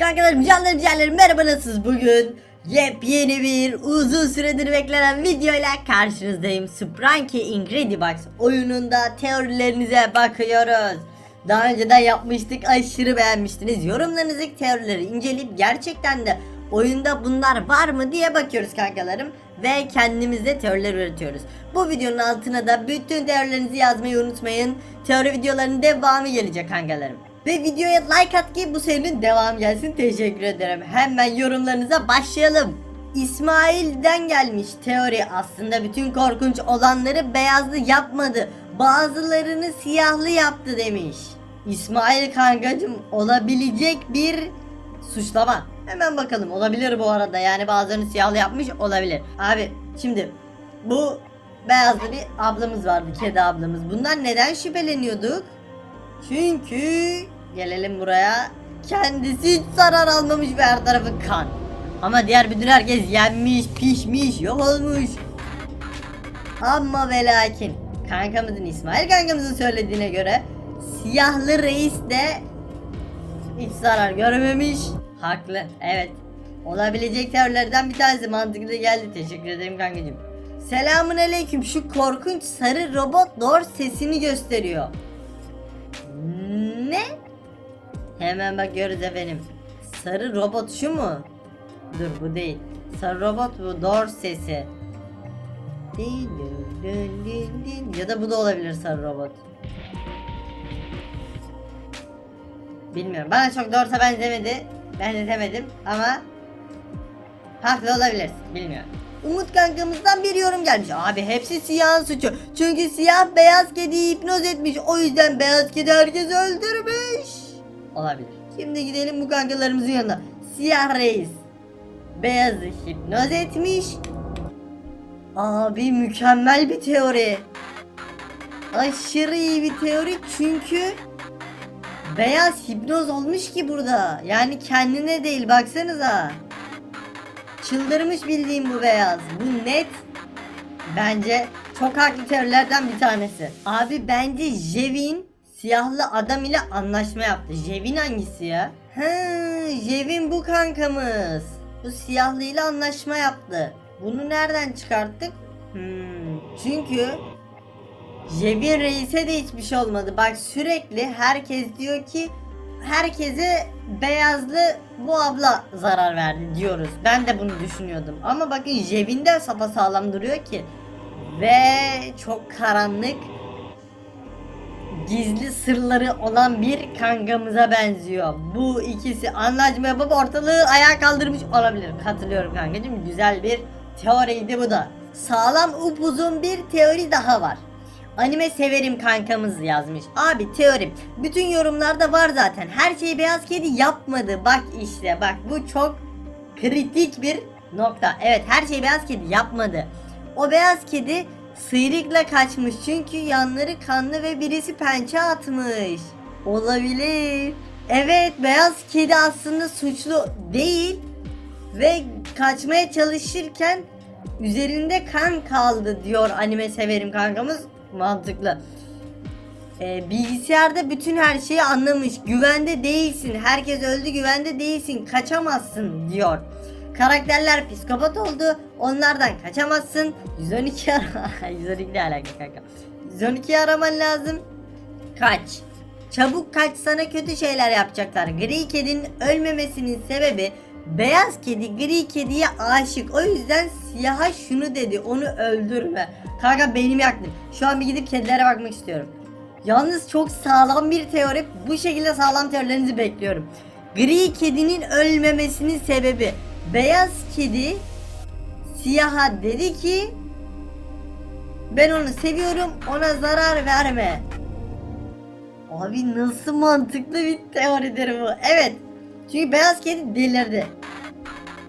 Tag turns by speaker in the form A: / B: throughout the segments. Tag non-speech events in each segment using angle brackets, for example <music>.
A: Kankalarım, canlarım, canlarım merhaba nasılsınız bugün? Yepyeni bir uzun süredir beklenen videoyla karşınızdayım. Spranky Incredibox oyununda teorilerinize bakıyoruz. Daha önceden yapmıştık aşırı beğenmiştiniz. Yorumlarınızdaki teorileri inceleyip gerçekten de oyunda bunlar var mı diye bakıyoruz kankalarım. Ve kendimizde teoriler üretiyoruz. Bu videonun altına da bütün teorilerinizi yazmayı unutmayın. Teori videolarının devamı gelecek kankalarım. Ve videoya like at ki bu serinin devamı gelsin. Teşekkür ederim. Hemen yorumlarınıza başlayalım. İsmail'den gelmiş teori aslında bütün korkunç olanları beyazlı yapmadı. Bazılarını siyahlı yaptı demiş. İsmail kankacım olabilecek bir suçlama. Hemen bakalım olabilir bu arada yani bazılarını siyahlı yapmış olabilir. Abi şimdi bu beyazlı bir ablamız vardı kedi ablamız. Bundan neden şüpheleniyorduk? Çünkü gelelim buraya. Kendisi hiç zarar almamış ve her tarafı kan. Ama diğer bütün herkes yenmiş, pişmiş, yok olmuş. Ama ve lakin kankamızın İsmail kankamızın söylediğine göre siyahlı reis de hiç zarar görmemiş. Haklı. Evet. Olabilecek teorilerden bir tanesi mantıklı geldi. Teşekkür ederim kankacığım. Selamun aleyküm. Şu korkunç sarı robot Dor sesini gösteriyor. Ne? Hemen bakıyoruz efendim. Sarı robot şu mu? Dur bu değil. Sarı robot bu Dor sesi. Ya da bu da olabilir sarı robot. Bilmiyorum. Bana çok doğrusa benzemedi. Benzetemedim ama haklı olabilirsin. Bilmiyorum. Umut kankamızdan bir yorum gelmiş. Abi hepsi siyahın suçu. Çünkü siyah beyaz kediyi hipnoz etmiş. O yüzden beyaz kedi herkesi öldürmüş. Olabilir. Şimdi gidelim bu kankalarımızın yanına. Siyah reis. Beyazı hipnoz etmiş. Abi mükemmel bir teori. Aşırı iyi bir teori çünkü Beyaz hipnoz olmuş ki burada. Yani kendine değil baksanıza. Çıldırmış bildiğim bu beyaz. Bu net. Bence çok haklı teorilerden bir tanesi. Abi bence Jevin siyahlı adam ile anlaşma yaptı. Jevin hangisi ya? He, Jevin bu kankamız. Bu siyahlı ile anlaşma yaptı. Bunu nereden çıkarttık? Hmm, çünkü Jevin Reis'e de hiçbir şey olmadı. Bak sürekli herkes diyor ki herkese beyazlı bu abla zarar verdi diyoruz. Ben de bunu düşünüyordum. Ama bakın Jevin de sapasağlam duruyor ki. Ve çok karanlık gizli sırları olan bir kankamıza benziyor. Bu ikisi anlaşma yapıp ortalığı ayağa kaldırmış olabilir. Katılıyorum kankacığım. Güzel bir teoriydi bu da. Sağlam upuzun bir teori daha var. Anime severim kankamız yazmış. Abi teorim. Bütün yorumlarda var zaten. Her şeyi beyaz kedi yapmadı. Bak işte bak bu çok kritik bir nokta. Evet her şeyi beyaz kedi yapmadı. O beyaz kedi sıyrıkla kaçmış çünkü yanları kanlı ve birisi pençe atmış. Olabilir. Evet beyaz kedi aslında suçlu değil ve kaçmaya çalışırken üzerinde kan kaldı diyor anime severim kankamız mantıklı. Ee, bilgisayarda bütün her şeyi anlamış. Güvende değilsin. Herkes öldü güvende değilsin. Kaçamazsın diyor. Karakterler psikopat oldu. Onlardan kaçamazsın. 112 ara <laughs> 112 ne alaka kanka? 112 araman lazım. Kaç. Çabuk kaç sana kötü şeyler yapacaklar. Gri kedinin ölmemesinin sebebi beyaz kedi gri kediye aşık. O yüzden siyaha şunu dedi. Onu öldürme. Kanka beynim yaktı. Şu an bir gidip kedilere bakmak istiyorum. Yalnız çok sağlam bir teori. Bu şekilde sağlam teorilerinizi bekliyorum. Gri kedinin ölmemesinin sebebi beyaz kedi siyaha dedi ki ben onu seviyorum ona zarar verme. Abi nasıl mantıklı bir teoridir bu. Evet. Çünkü beyaz kedi delirdi.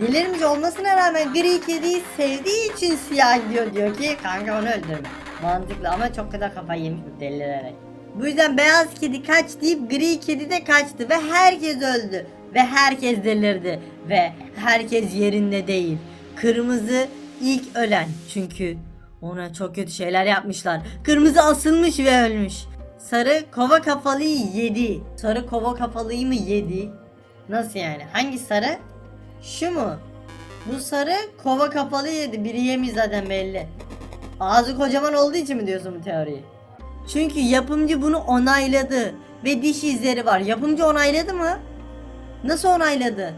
A: Delirmiş olmasına rağmen gri kediyi sevdiği için siyah gidiyor diyor ki kanka onu öldürme. Mantıklı ama çok kadar kafayı yemiş bu delirerek. Bu yüzden beyaz kedi kaç deyip gri kedi de kaçtı ve herkes öldü. Ve herkes delirdi. Ve herkes yerinde değil. Kırmızı ilk ölen çünkü ona çok kötü şeyler yapmışlar. Kırmızı asılmış ve ölmüş. Sarı kova kafalıyı yedi. Sarı kova kafalıyı mı yedi? Nasıl yani? Hangi sarı? Şu mu? Bu sarı kova kapalı yedi. Biri yemiş zaten belli. Ağzı kocaman olduğu için mi diyorsun bu teoriyi? Çünkü yapımcı bunu onayladı. Ve diş izleri var. Yapımcı onayladı mı? Nasıl onayladı?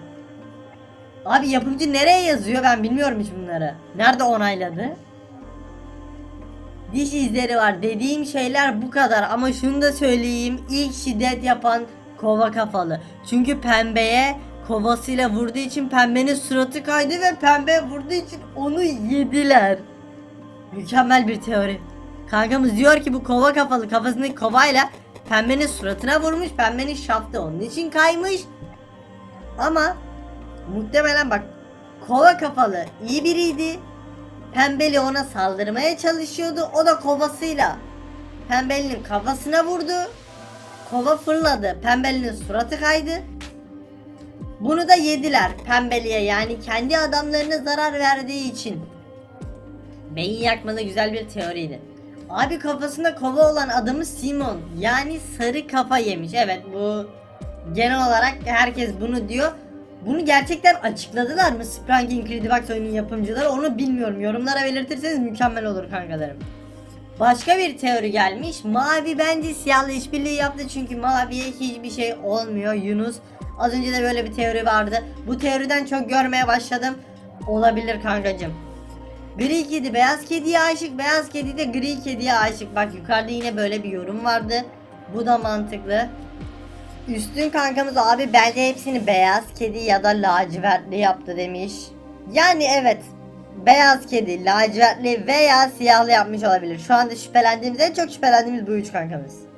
A: Abi yapımcı nereye yazıyor ben bilmiyorum hiç bunları. Nerede onayladı? Diş izleri var. Dediğim şeyler bu kadar ama şunu da söyleyeyim. İlk şiddet yapan kova kafalı. Çünkü pembeye kovasıyla vurduğu için pembenin suratı kaydı ve pembe vurduğu için onu yediler. Mükemmel bir teori. Kankamız diyor ki bu kova kafalı kafasındaki kovayla pembenin suratına vurmuş. Pembenin şaftı onun için kaymış. Ama muhtemelen bak kova kafalı iyi biriydi. Pembeli ona saldırmaya çalışıyordu. O da kovasıyla Pembelinin kafasına vurdu. Kova fırladı. Pembelinin suratı kaydı. Bunu da yediler Pembeli'ye yani kendi adamlarına zarar verdiği için. Beyin yakmalı güzel bir teoriydi. Abi kafasında kova olan adamı Simon. Yani sarı kafa yemiş. Evet bu genel olarak herkes bunu diyor. Bunu gerçekten açıkladılar mı? Sprang Incredibox oyunun yapımcıları onu bilmiyorum. Yorumlara belirtirseniz mükemmel olur kankalarım. Başka bir teori gelmiş. Mavi bence siyahla işbirliği yaptı çünkü maviye hiçbir şey olmuyor Yunus. Az önce de böyle bir teori vardı. Bu teoriden çok görmeye başladım. Olabilir kankacım. Gri kedi beyaz kediye aşık, beyaz kedi de gri kediye aşık. Bak yukarıda yine böyle bir yorum vardı. Bu da mantıklı. Üstün kankamız abi bence hepsini beyaz kedi ya da lacivertli yaptı demiş. Yani evet. Beyaz kedi, lacivertli veya siyahlı yapmış olabilir. Şu anda şüphelendiğimiz en çok şüphelendiğimiz bu üç kankamız.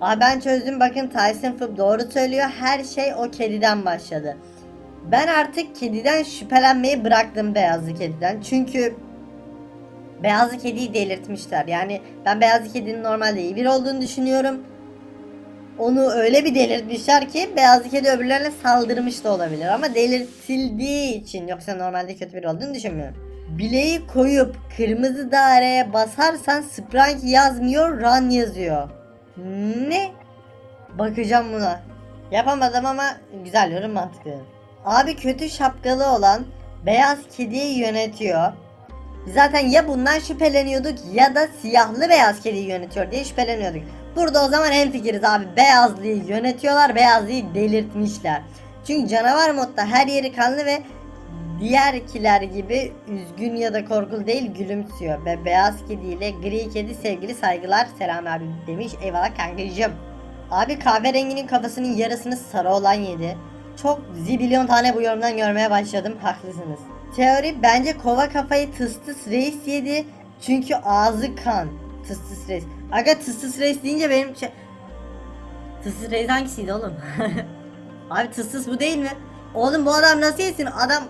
A: Abi ben çözdüm bakın Tyson Fup doğru söylüyor. Her şey o kediden başladı. Ben artık kediden şüphelenmeyi bıraktım beyazlı kediden. Çünkü beyazlı kediyi delirtmişler. Yani ben beyazlı kedinin normalde iyi biri olduğunu düşünüyorum. Onu öyle bir delirtmişler ki beyazlı kedi öbürlerine saldırmış da olabilir. Ama delirtildiği için yoksa normalde kötü biri olduğunu düşünmüyorum. Bileği koyup kırmızı daireye basarsan Sprite yazmıyor run yazıyor. Ne? Bakacağım buna. Yapamadım ama güzel yorum mantıklı. Abi kötü şapkalı olan beyaz kediyi yönetiyor. Zaten ya bundan şüpheleniyorduk ya da siyahlı beyaz kediyi yönetiyor diye şüpheleniyorduk. Burada o zaman hemfikiriz abi. Beyazlıyı yönetiyorlar, beyazlıyı delirtmişler. Çünkü canavar modda her yeri kanlı ve diğerkiler gibi üzgün ya da korkulu değil gülümsüyor. Ve beyaz kediyle gri kedi sevgili saygılar selam abi demiş. Eyvallah kankacığım. Abi kahverenginin kafasının yarısını sarı olan yedi. Çok zibilyon tane bu yorumdan görmeye başladım. Haklısınız. Teori bence kova kafayı tıs tıs reis yedi. Çünkü ağzı kan. Tıs tıs reis. Aga tıs tıs reis deyince benim şey... Tıs tıs reis hangisiydi oğlum? <laughs> Abi tıs tıs bu değil mi? Oğlum bu adam nasıl yesin? Adam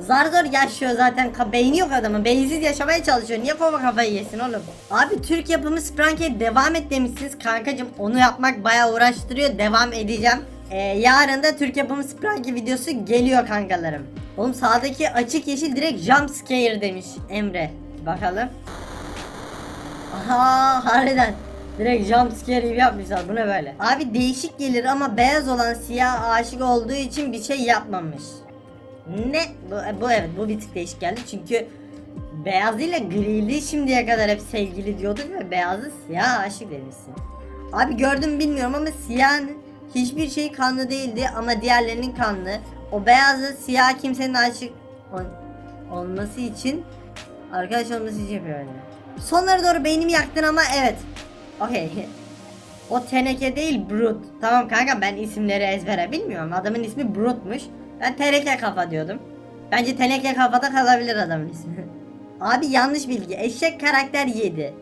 A: zar zor yaşıyor zaten. Beyni yok adamın. Beyinsiz yaşamaya çalışıyor. Niye kova kafayı yesin oğlum? Abi Türk yapımı Sprank'e devam et demişsiniz kankacım. Onu yapmak bayağı uğraştırıyor. Devam edeceğim. Ee, yarın da Türk yapımı Sprank'e videosu geliyor kankalarım. Oğlum sağdaki açık yeşil direkt jump scare demiş Emre. Bakalım. Aha harbiden. Direkt jump scare yapmışlar. Bu ne böyle? Abi değişik gelir ama beyaz olan siyah aşık olduğu için bir şey yapmamış. Ne? Bu, bu evet bu bir tık değişik geldi çünkü beyaz ile grili şimdiye kadar hep sevgili diyorduk ve beyazı siyah aşık demişsin. Abi gördüm bilmiyorum ama siyahın hiçbir şey kanlı değildi ama diğerlerinin kanlı. O beyazı siyah kimsenin aşık ol- olması için arkadaş olması için yapıyor yani. Sonlara doğru beynimi yaktın ama evet. Okey. <laughs> O teneke değil Brut. Tamam kanka ben isimleri ezbere bilmiyorum. Adamın ismi Brut'muş. Ben teneke kafa diyordum. Bence teneke kafada kalabilir adamın ismi. <laughs> Abi yanlış bilgi. Eşek karakter yedi.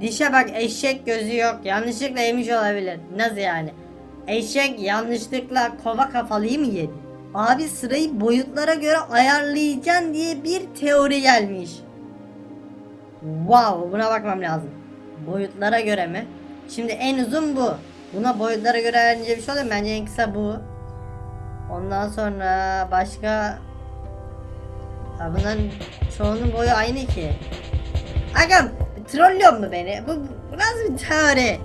A: Dişe bak eşek gözü yok. Yanlışlıkla yemiş olabilir. Nasıl yani? Eşek yanlışlıkla kova kafalıyı mı yedi? Abi sırayı boyutlara göre ayarlayacaksın diye bir teori gelmiş. Wow buna bakmam lazım. Boyutlara göre mi? Şimdi en uzun bu. Buna boyutlara göre ayarlayınca bir şey oluyor? Bence en kısa bu. Ondan sonra başka... Ya bunların çoğunun boyu aynı ki. Agam trollüyor mu beni? Bu, bu nasıl bir teori?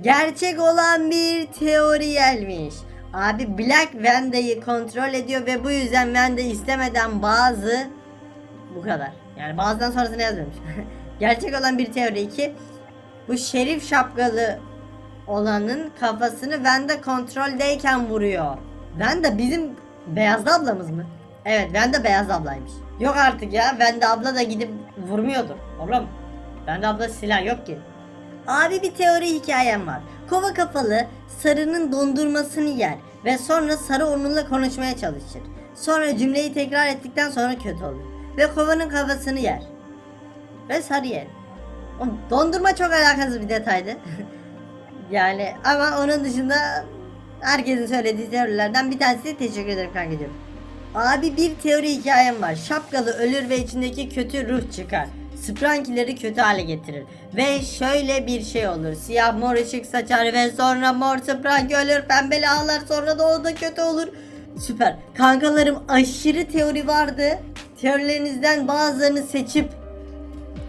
A: Gerçek olan bir teori gelmiş. Abi Black Venda'yı kontrol ediyor ve bu yüzden Venda istemeden bazı bu kadar. Yani bazıdan sonrasını yazmamış. <laughs> Gerçek olan bir teori 2. Bu şerif şapkalı olanın kafasını Venda kontroldeyken vuruyor. Venda bizim Beyazlı ablamız mı? Evet Venda Beyaz ablaymış. Yok artık ya Venda abla da gidip vurmuyordur. Oğlum Venda abla silah yok ki. Abi bir teori hikayem var. Kova kafalı sarının dondurmasını yer ve sonra sarı onunla konuşmaya çalışır. Sonra cümleyi tekrar ettikten sonra kötü olur. Ve kovanın kafasını yer. Ve sarı yer. Oğlum, Dondurma çok alakasız bir detaydı. <laughs> yani ama onun dışında herkesin söylediği teorilerden bir tanesi teşekkür ederim kankacığım. Abi bir teori hikayem var. Şapkalı ölür ve içindeki kötü ruh çıkar. Sprankileri kötü hale getirir. Ve şöyle bir şey olur. Siyah mor ışık saçar ve sonra mor spranki ölür. Pembeli ağlar sonra da o da kötü olur. Süper. Kankalarım aşırı teori vardı. Teorilerinizden bazılarını seçip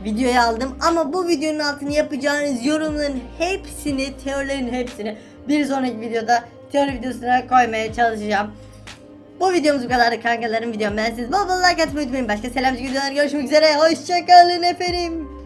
A: videoya aldım ama bu videonun altına yapacağınız yorumların hepsini, teorilerin hepsini bir sonraki videoda teori videosuna koymaya çalışacağım. Bu videomuz bu kadar kankalarım videom ben siz bol bol like atmayı unutmayın. Başka selamcı videolar görüşmek üzere. Hoşçakalın efendim.